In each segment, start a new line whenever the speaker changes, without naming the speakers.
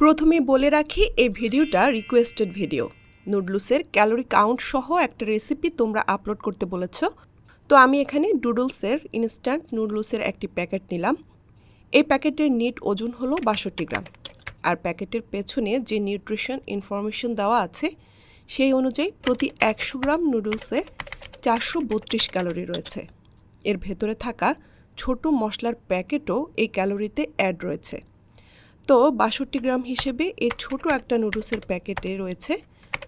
প্রথমে বলে রাখি, এই ভিডিওটা রিকোয়েস্টেড ভিডিও নুডলসের ক্যালোরি কাউন্ট সহ একটা রেসিপি তোমরা আপলোড করতে বলেছ। তো আমি এখানে ডুডলসের ইনস্ট্যান্ট নুডলসের একটি প্যাকেট নিলাম। এই প্যাকেটের নিট ওজন হলো বাষট্টি গ্রাম। আর প্যাকেটের পেছনে যে নিউট্রিশন ইনফরমেশন দেওয়া আছে, সেই অনুযায়ী প্রতি একশো গ্রাম নুডলসে চারশো বত্রিশ ক্যালোরি রয়েছে। এর ভেতরে থাকা ছোট মশলার প্যাকেটও এই ক্যালোরিতে অ্যাড রয়েছে। তো বাষট্টি গ্রাম হিসেবে এই ছোট একটা নুডলসের প্যাকেটে রয়েছে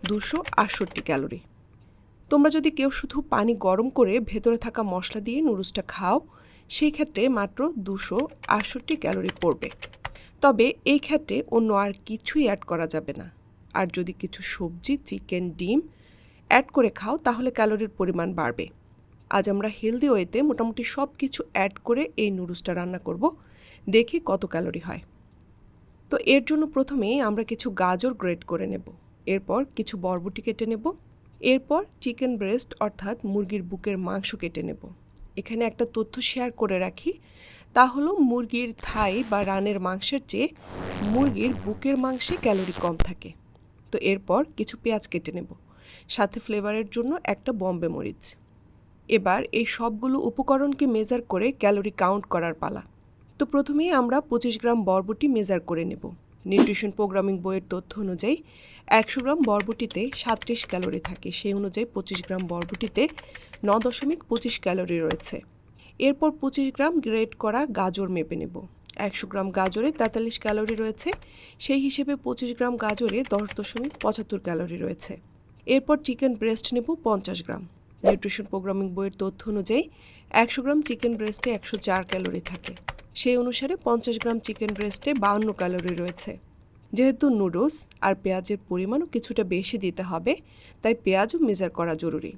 দুশো আটষট্টি ক্যালোরি। তোমরা যদি কেউ শুধু পানি গরম করে ভেতরে থাকা মশলা দিয়ে নুডলসটা খাও, সেই ক্ষেত্রে মাত্র দুশো আটষট্টি ক্যালোরি পড়বে। তবে এই ক্ষেত্রে অন্য আর কিছুই অ্যাড করা যাবে না। আর যদি কিছু সবজি চিকেন ডিম অ্যাড করে খাও, তাহলে ক্যালোরির পরিমাণ বাড়বে। আজ আমরা হেলদি ওয়েতে মোটামুটি সব কিছু অ্যাড করে এই নুডলসটা রান্না করব। দেখি কত ক্যালোরি হয়। তো এর জন্য প্রথমেই আমরা কিছু গাজর গ্রেট করে নেব। এরপর কিছু বরবটি কেটে নেব। এরপর চিকেন ব্রেস্ট অর্থাৎ মুরগির বুকের মাংস কেটে নেব। এখানে একটা তথ্য শেয়ার করে রাখি। তা হলো মুরগির থাই বা রানের মাংসের চেয়ে মুরগির বুকের মাংসে ক্যালোরি কম থাকে। তো এরপর কিছু পেঁয়াজ কেটে নেব। সাথে ফ্লেভারের জন্য একটা বম্বে মরিচ। এবার এই সবগুলো উপকরণকে মেজার করে ক্যালোরি কাউন্ট করার পালা। তো প্রথমেই আমরা পঁচিশ গ্রাম বরবটি মেজার করে নেব। নিউট্রিশন প্রোগ্রামিং বইয়ের তথ্য অনুযায়ী একশো গ্রাম বরবটিতে সাতত্রিশ ক্যালোরি থাকে। সেই অনুযায়ী পঁচিশ গ্রাম বরবটিতে ন দশমিক পঁচিশ ক্যালোরি রয়েছে। এরপর পঁচিশ গ্রাম গ্রেড করা গাজর মেপে নেব। একশো গ্রাম গাজরে তেতাল্লিশ ক্যালোরি রয়েছে। সেই হিসেবে পঁচিশ গ্রাম গাজরে দশ দশমিক পঁচাত্তর ক্যালোরি রয়েছে। এরপর চিকেন ব্রেস্ট নেব পঞ্চাশ গ্রাম। নিউট্রিশন প্রোগ্রামিং বইয়ের তথ্য অনুযায়ী একশো গ্রাম চিকেন ব্রেস্টে একশো চার ক্যালোরি থাকে। সেই অনুসারে পঞ্চাশ গ্রাম চিকেন ব্রেস্টে বাউন্ন ক্যালোরি রয়েছে। যেহেতু নুডলস আর পেঁয়াজের পরিমাণও কিছুটা বেশি দিতে হবে, তাই পেঁয়াজও মেজার করা জরুরি।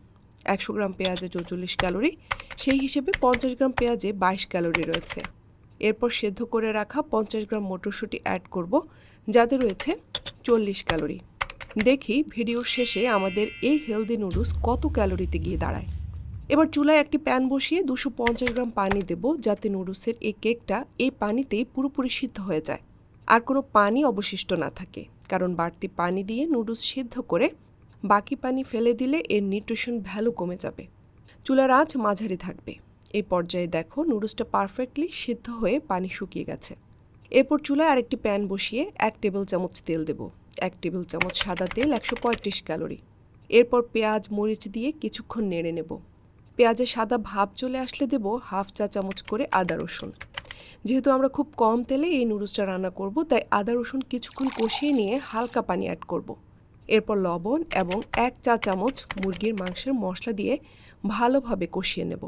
একশো গ্রাম পেঁয়াজে চৌচল্লিশ ক্যালোরি, সেই হিসেবে পঞ্চাশ গ্রাম পেঁয়াজে বাইশ ক্যালোরি রয়েছে। এরপর সেদ্ধ করে রাখা পঞ্চাশ গ্রাম মটরশুঁটি অ্যাড করব, যাতে রয়েছে চল্লিশ ক্যালোরি। দেখি ভিডিওর শেষে আমাদের এই হেলদি নুডলস কত ক্যালোরিতে গিয়ে দাঁড়ায়। এবার চুলায় একটি প্যান বসিয়ে দুশো পঞ্চাশ গ্রাম পানি দেব যাতে নুডলসের এই কেকটা এই পানিতেই পুরোপুরি সিদ্ধ হয়ে যায়। আর কোনো পানি অবশিষ্ট না থাকে, কারণ বাড়তি পানি দিয়ে নুডলস সিদ্ধ করে বাকি পানি ফেলে দিলে এর নিউট্রিশন ভ্যালু কমে যাবে। চুলার আঁচ মাঝারি থাকবে। এই পর্যায়ে দেখো নুডলসটা পারফেক্টলি সিদ্ধ হয়ে পানি শুকিয়ে গেছে। এরপর চুলায় আরেকটি প্যান বসিয়ে এক টেবিল চামচ তেল দেব। এক টেবিল চামচ সাদা তেল একশো পঁয়ত্রিশ ক্যালোরি। এরপর পেঁয়াজ, মরিচ দিয়ে কিছুক্ষণ নেড়ে নেব। পেঁয়াজের সাদা ভাব চলে আসলে দেব হাফ চা চামচ করে আদা রসুন। যেহেতু আমরা খুব কম তেলে এই নুডলসটা রান্না করব, তাই আদা রসুন কিছুক্ষণ কষিয়ে নিয়ে হালকা পানি অ্যাড করব। এরপর লবণ এবং এক চা চামচ মুরগির মাংসের মশলা দিয়ে ভালোভাবে কষিয়ে নেব।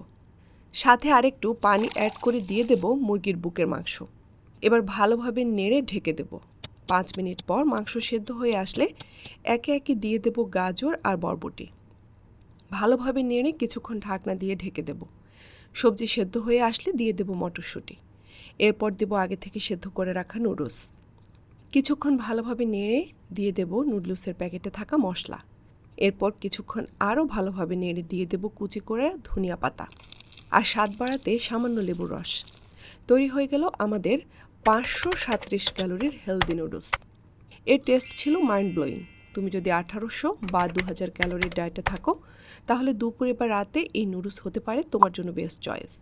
সাথে আরেকটু পানি অ্যাড করে দিয়ে দেব মুরগির বুকের মাংস। এবার ভালোভাবে নেড়ে ঢেকে দেব। পাঁচ মিনিট পর মাংস সেদ্ধ হয়ে আসলে একে একে দিয়ে দেব গাজর আর বরবটি। ভালোভাবে নেড়ে কিছুক্ষণ ঢাকনা দিয়ে ঢেকে দেব। সবজি সেদ্ধ হয়ে আসলে দিয়ে দেব মটরশুঁটি। এরপর দেব আগে থেকে সেদ্ধ করে রাখা নুডলস। কিছুক্ষণ ভালোভাবে নেড়ে দিয়ে দেব নুডলসের প্যাকেটে থাকা মশলা। এরপর কিছুক্ষণ আরও ভালোভাবে নেড়ে দিয়ে দেব কুচি করে ধনিয়া পাতা। আর স্বাদ বাড়াতে সামান্য লেবুর রস। তৈরি হয়ে গেল আমাদের পাঁচশো সাঁত্রিশ ক্যালোরির হেলদি নুডলস। এর টেস্ট ছিল মাইন্ড ব্লোয়িং তুমি যদি আঠারোশো বা দু হাজার ক্যালোরির ডায়েটে থাকো, তাহলে দুপুরে বা রাতে এই নুডলস হতে পারে তোমার জন্য বেস্ট চয়েস।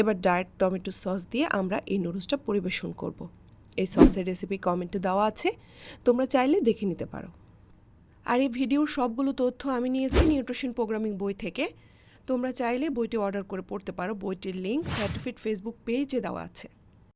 এবার ডায়েট টমেটো সস দিয়ে আমরা এই নুডলসটা পরিবেশন করব। এই সসের রেসিপি কমেন্টে দেওয়া আছে, তোমরা চাইলে দেখে নিতে পারো। আর এই ভিডিওর সবগুলো তথ্য আমি নিয়েছি নিউট্রিশন প্রোগ্রামিং বই থেকে। তোমরা চাইলে বইটি অর্ডার করে পড়তে পারো। বইটির লিঙ্ক ফ্যাটফিট ফেসবুক পেজে দেওয়া আছে।